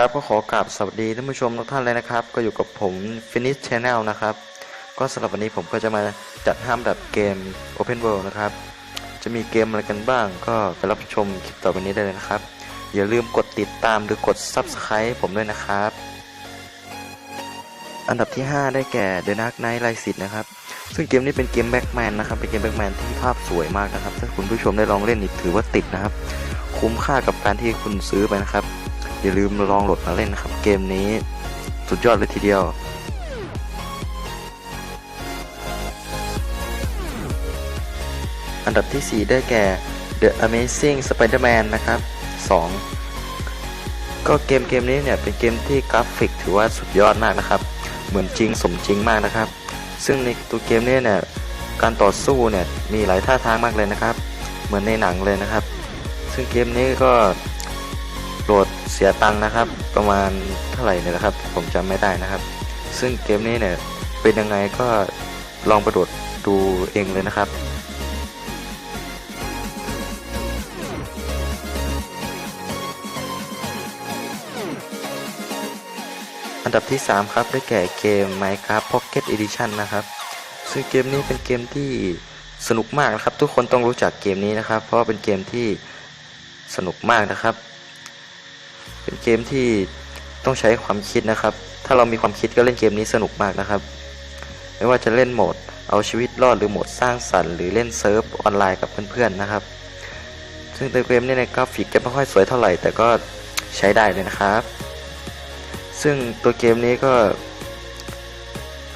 ครับก็ขอกราบสวัสดีท่านผู้ชมทุกท่านเลยนะครับ ก็อยู่กับผม Finish Channel นะครับ ก็สำหรับวันนี้ผมก็จะมาจัดห้ามดับเกม Open World นะครับ จะมีเกมอะไรกันบ้าง ก็ไปรับชมคลิปต่อไปนี้ได้เลยนะครับ อย่าลืมกดติดตามหรือกด Subscribe ผมด้วยนะครับ อันดับที่ 5 ได้แก่ The Dark Knight Rises นะครับ ซึ่งเกมนี้เป็นเกมแบ็กแมนนะครับ เป็นเกมแบ็กแมนที่ภาพสวยมากนะครับ ถ้าคุณผู้ชมได้ลองเล่นนี่ถือว่าติดนะครับ คุ้มค่ากับการที่คุณซื้อไปนะครับ อย่าลืมลองโหลดมาเล่นนะครับ เกมนี้สุดยอดเลยทีเดียว อันดับที่ 4 ได้แก่ The Amazing Spider-Man นะครับ 2 ก็เกมเกมนี้เนี่ยเป็นเกมที่กราฟิกถือว่าสุดยอดมากนะครับ เหมือนจริงสมจริงมากนะครับ ซึ่งในตัวเกมนี้เนี่ยการต่อสู้เนี่ยมีหลายท่าทางมากเลยนะครับ เหมือนในหนังเลยนะครับ ซึ่งเกมนี้ก็ โหลดเสียตังค์นะครับ ประมาณเท่าไหร่เนี่ยนะครับ ผมจำไม่ได้นะครับ ซึ่งเกมนี้เนี่ยเป็นยังไงก็ลองไปโหลดดูเองเลยนะครับอันดับที่ 3 ครับ ได้แก่เกม Minecraft Pocket Edition นะครับ ซึ่งเกมนี้เป็นเกมที่สนุกมากนะครับ ทุกคนต้องรู้จักเกมนี้นะครับ เพราะเป็นเกมที่สนุกมากนะครับ เป็นเกมที่ต้องใช้ความคิดนะครับ ถ้าเรามีความคิดก็เล่นเกมนี้สนุกมากนะครับ ไม่ว่าจะเล่นโหมด เอาชีวิตรอดหรือโหมดสร้างสรรค์หรือเล่นเซิร์ฟออนไลน์กับเพื่อนๆนะครับ ซึ่งตัวเกมนี้ในกราฟิกก็ไม่ค่อยสวยเท่าไหร่ แต่ก็ใช้ได้เลยนะครับ ซึ่งตัวเกมนี้ก็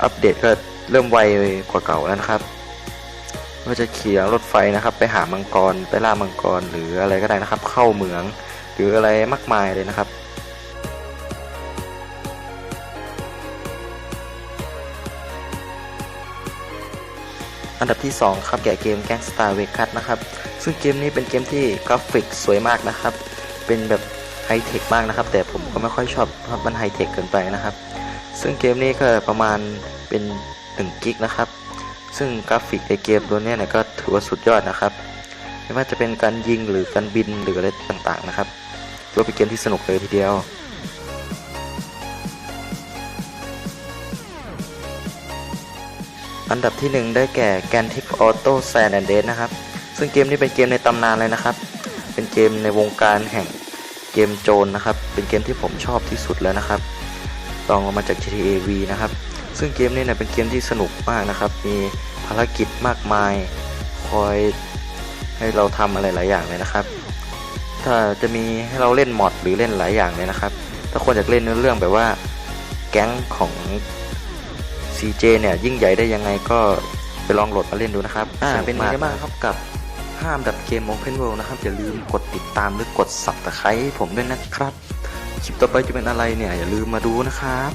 อัปเดตก็เริ่มไวกว่าเก่าแล้วนะครับว่าจะขี่รถไฟนะครับ ไปหามังกรไปล่ามังกรหรืออะไรก็ได้นะครับ เข้าเหมือง หรืออะไรมากมายเลยนะครับ อันดับที่ 2 ครับแก่เกม Gangstar Vegas นะครับ ซึ่งเกมนี้เป็นเกมที่กราฟิกสวยมากนะครับ เป็นแบบไฮเทคมากนะครับ แต่ผมก็ไม่ค่อยชอบเพราะมันไฮเทคเกินไปนะครับ ซึ่งเกมนี้ก็ประมาณเป็น1กิกนะครับซึ่งกราฟิกในเกมตัวนี้เนี่ยก็ถือว่าสุดยอดนะครับ ไม่ว่าจะเป็นการยิงหรือการบินหรืออะไรต่างๆนะครับ ถือว่าเป็นเกมที่สนุกเลยทีเดียว อันดับที่ 1 ได้แก่ g a n t i c Auto San Andreas นะครับ ซึ่งเกมนี้เป็นเกมในตำนานเลยนะครับ เป็นเกมในวงการแห่งเกมโจรนะครับ เป็นเกมที่ผมชอบที่สุดแล้วนะครับลองออกมาจาก GTA V นะครับ ซึ่งเกมนี้เนี่ยเป็นเกมที่สนุกมากนะครับ มีภารกิจมากมาย คอยให้เราทำอะไรหลายอย่างเลยนะครับ ถ้าจะมีให้เราเล่นมอดหรือเล่นหลายอย่างเลยนะครับ ถ้าคนอยากเล่นเนื้อเรื่องแบบว่าแก๊งของ CJ เนี่ยยิ่งใหญ่ได้ยังไงก็ไปลองโหลดมาเล่นดูนะครับอ่าเป็นยังไงบ้างครับกับห้ามดับเกม Open World นะครับ อย่าลืมกดติดตามหรือกด Subscribe ให้ผมด้วยนะครับ คลิปต่อไปจะเป็นอะไรเนี่ย อย่าลืมมาดูนะครับ